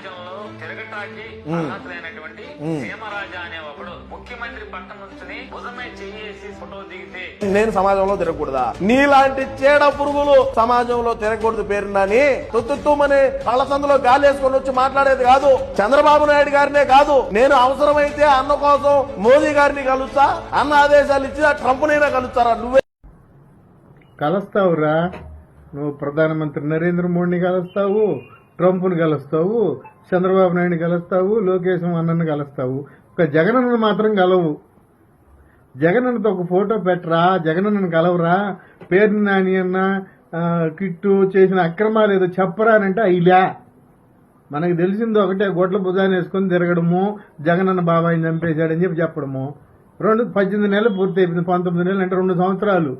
సమాజంలో తిరగటాకి అర్హతలైనటువంటి సీమరాజా అనే ఒకడు ముఖ్యమంత్రి పక్కన నుంచుని భుజమే చెయ్యేసి ఫోటో దిగితే నేను సమాజంలో తిరగకూడదా? నీలాంటి చీడ పురుగులు సమాజంలో తిరగకూడదు పేరునని తుత్తుమని కళ్ళ సందులో గాలి వేసుకొని వచ్చి మాట్లాడేది కాదు. చంద్రబాబు నాయుడు గారినే కాదు. నేను అవసరమైతే అన్న కోసం మోదీ గారిని కలుస్తా అన్న ఆదేశాలు ఇచ్చి ట్రంప్ నైనా కలుస్తారా నువ్వే? కలుస్తావురా. నువ్వు ప్రధానమంత్రి నరేంద్ర మోడీని కలుస్తావు. ట్రంప్ను కలుస్తావు చంద్రబాబు నాయుడిని కలుస్తావు లోకేష్ అన్నను కలుస్తావు ఒక జగనన్నను మాత్రం కలవు జగనన్నతో ఒక ఫోటో పెట్టరా? జగనన్నను కలవరా పేరు నాని అన్న కిట్టు చేసిన అక్రమాలు ఏదో చెప్పరా అని అంటే అయిలా మనకు తెలిసింది ఒకటే గొడ్ల భుజాన్ని వేసుకొని తిరగడము జగనన్న బాబాయిని చంపేశాడని చెప్పి చెప్పడము. రెండు పద్దెనిమిది నెలలు పూర్తి అయిపోయింది పంతొమ్మిది నెలలు అంటే రెండు సంవత్సరాలు.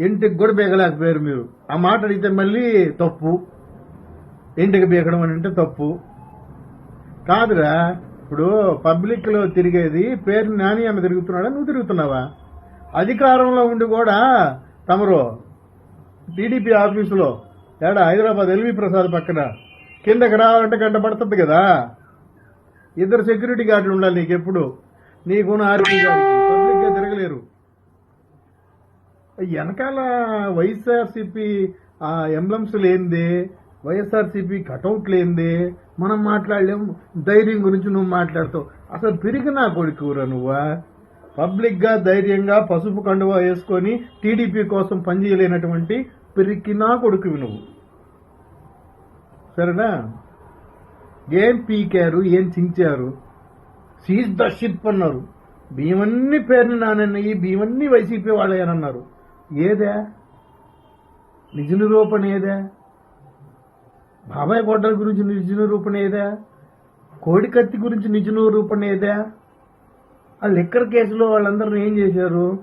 ఇంటికి కూడా బీగలేకపోయారు మీరు. ఆ మాట అడిగితే మళ్ళీ తప్పు. ఇంటికి బీకడం అని అంటే తప్పు. కాదురా ఇప్పుడు పబ్లిక్లో తిరిగేది పేరు నాని అన్న తిరుగుతున్నాడా? నువ్వు తిరుగుతున్నావా? అధికారంలో ఉండి కూడా తమరు టీడీపీ ఆఫీసులో ఏడా హైదరాబాద్ ఎల్వి ప్రసాద్ పక్కన కిందకి రావాలంటే గంట పడుతుంది కదా? ఇద్దరు సెక్యూరిటీ గార్డులు ఉండాలి నీకు ఎప్పుడు నీకున్న ఆర్మీ గారికి పబ్లిక్ తిరగలేరు. వెనకాల వైఎస్ఆర్సిపి ఎంబ్లమ్స్ లేనిదే వైఎస్ఆర్సీపీ కటౌట్ లేదే మనం మాట్లాడలేం. ధైర్యం గురించి నువ్వు మాట్లాడతావు. అసలు తిరిగి నా కొడుకురా నువ్వా? పబ్లిక్గా ధైర్యంగా పసుపు కండువా వేసుకొని టీడీపీ కోసం పనిచేయలేనటువంటి పిరికి నా కొడుకువి నువ్వు. సరేనా? ఏం పీకారు ఏం చించారు? సీజ్ ద షిప్ అన్నారు. భీమన్ని పేర్లు నానన్నయ్యి భీమన్ని వైసీపీ వాళ్ళే అని అన్నారు ఏదే? నిజ నిరూపణ ఏదే? బాబాయ్ గొడ్డల గురించి నిజ నిరూపణ కోడి కత్తి గురించి నిజ నిరూపణ ఆ లిక్కర్ కేసులో వాళ్ళందరూ ఏం చేశారు?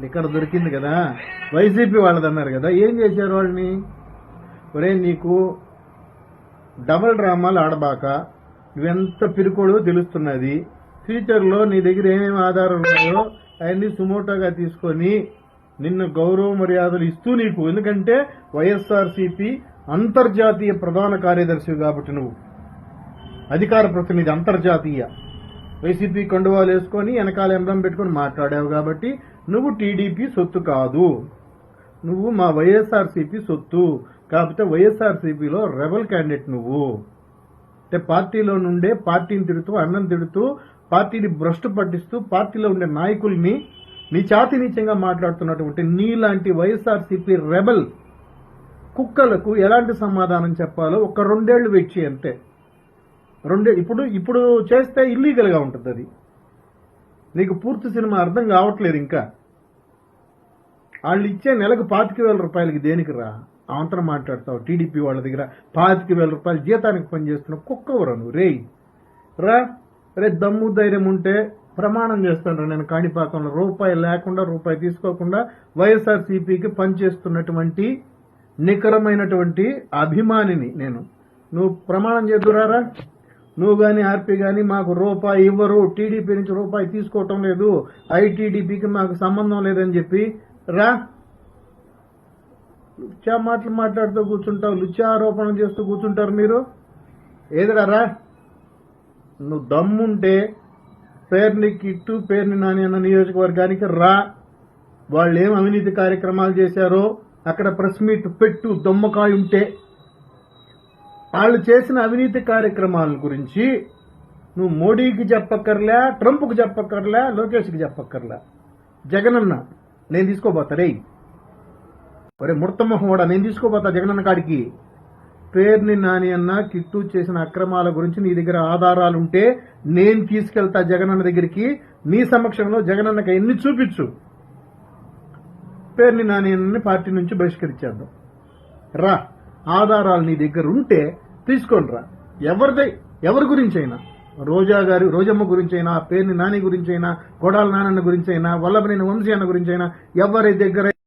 లిక్కర్ దొరికింది కదా. వైసీపీ వాళ్ళది అన్నారు కదా. ఏం చేశారు వాళ్ళని? ఒరే నీకు డబల్ డ్రామాలు ఆడబాక. నువ్వెంత పిరుకోడో తెలుస్తున్నది. ఫ్యూచర్లో నీ దగ్గర ఏమేమి ఆధారాలు ఉన్నాయో అవన్నీ సుమోటోగా తీసుకొని నిన్ను గౌరవ మర్యాదలు ఇస్తూ నీకు. ఎందుకంటే వైఎస్ఆర్సీపీ అంతర్జాతీయ ప్రధాన కార్యదర్శి కాబట్టి నువ్వు. అధికార ప్రతినిధి అంతర్జాతీయ. వైసీపీ కండువాలు వేసుకొని వెనకాల ఎంబ్లం పెట్టుకొని మాట్లాడావు కాబట్టి నువ్వు టీడీపీ సొత్తు కాదు. నువ్వు మా వైఎస్ఆర్సీపీ సొత్తు. కాకపోతే వైఎస్ఆర్సీపీలో రెబల్ క్యాండిడేట్ నువ్వు. అంటే పార్టీలో నుండే పార్టీని తిడుతూ అన్నం తిడుతూ పార్టీని భ్రష్టు పట్టిస్తూ పార్టీలో ఉండే నాయకుల్ని నిచాతి నీచంగా మాట్లాడుతున్నటువంటి నీలాంటి వైఎస్ఆర్సీపీ రెబల్ కుక్కలకు ఎలాంటి సమాధానం చెప్పాలో ఒక రెండేళ్ళు వెయిట్ అంతే. రెండే ఇప్పుడు ఇప్పుడు చేస్తే ఇల్లీగల్గా ఉంటుంది అది. నీకు పూర్తి సినిమా అర్థం కావట్లేదు ఇంకా. వాళ్ళు ఇచ్చే నెలకు పాతిక వేల రూపాయలకి దేనికి రా? అవంతరం మాట్లాడతావు టీడీపీ వాళ్ళ దగ్గర పాతిక వేల రూపాయలు జీతానికి పనిచేస్తున్నావు కుక్కవరా నువ్వు రేయ్ రా. రే దమ్ము ధైర్యం ఉంటే ప్రమాణం చేస్తాను. నేను కాణిపాకంలో రూపాయి లేకుండా రూపాయి తీసుకోకుండా వైఎస్ఆర్ సిపికి పనిచేస్తున్నటువంటి నికరమైనటువంటి అభిమానిని నేను. నువ్వు ప్రమాణం చేద్దురారా? నువ్వు కానీ ఆర్పీ కానీ మాకు రూపాయి ఇవ్వరు. టీడీపీ నుంచి రూపాయి తీసుకోవటం లేదు. ఐటీడీపీకి మాకు సంబంధం లేదని చెప్పి. రా. లుచ్చా మాటలు మాట్లాడుతూ కూర్చుంటావు. లుచ్చా ఆరోపణలు చేస్తూ కూర్చుంటారు మీరు. ఏదిరా రా? నువ్వు దమ్ముంటే పేర్ని కిట్టు పేర్ని నాని అన్న నియోజకవర్గానికి రా. వాళ్ళు ఏం అవినీతి కార్యక్రమాలు చేశారో అక్కడ ప్రెస్ మీట్ పెట్టు దొమ్మకాయ ఉంటే వాళ్ళు చేసిన అవినీతి కార్యక్రమాల గురించి నువ్వు మోడీకి చెప్పక్కర్లే ట్రంప్కి చెప్పక్కర్లే లోకేష్కి చెప్పక్కర్లే. జగనన్న నేను తీసుకోపోతా రే ఒరే ముడతమ్మహం కూడా నేను తీసుకోపోతా జగనన్న కాడికి. పేర్ని నాని అన్న కిట్టు చేసిన అక్రమాల గురించి నీ దగ్గర ఆధారాలు ఉంటే నేను తీసుకెళ్తా జగనన్న దగ్గరికి. నీ సమక్షంలో జగనన్నకి ఎన్ని చూపించు? పేర్ని నాని అన్నని పార్టీ నుంచి బహిష్కరించేద్దాం. రా ఆధారాలు నీ దగ్గర ఉంటే తీసుకోండి రా. ఎవరిదై ఎవరి గురించి అయినా రోజా గారి రోజమ్మ గురించి అయినా పేర్ని నాని గురించి అయినా కొడాల నానన్న గురించి అయినా వల్లభనేని వంశీ అన్న గురించి అయినా ఎవరి దగ్గర